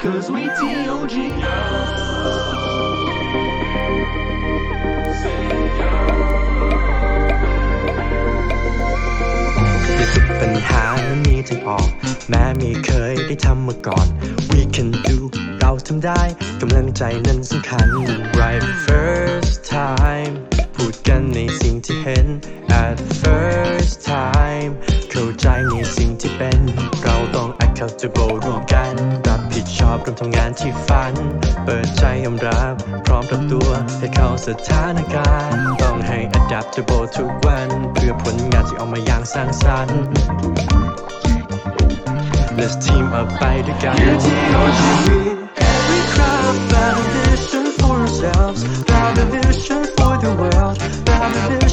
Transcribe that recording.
Cause we T.O.G. ทุกปัญหามันมีทางออก แม้ไม่เคยได้ทำมาก่อน we can do เราทำได้ กำลังใจนั้นสำคัญ right first time พูดกันในสิ่งที่เห็น at first time เข้าใจในสิ่งที่เป็น เราต้อง accountable ร่วมกัน รับผิดชอบร่วมทำงานที่ฝัน เปิดใจยอมรับ พร้อมปรับตัวให้เข้าสถานการณ์ ต้องให้ adaptable ทุกวัน เพื่อผลงานที่ออกมาอย่างสร้างสรรค์ Let's team up ไปด้วยกัน T.O.G. We craft better vision for ourselves, better vision for the world, better vision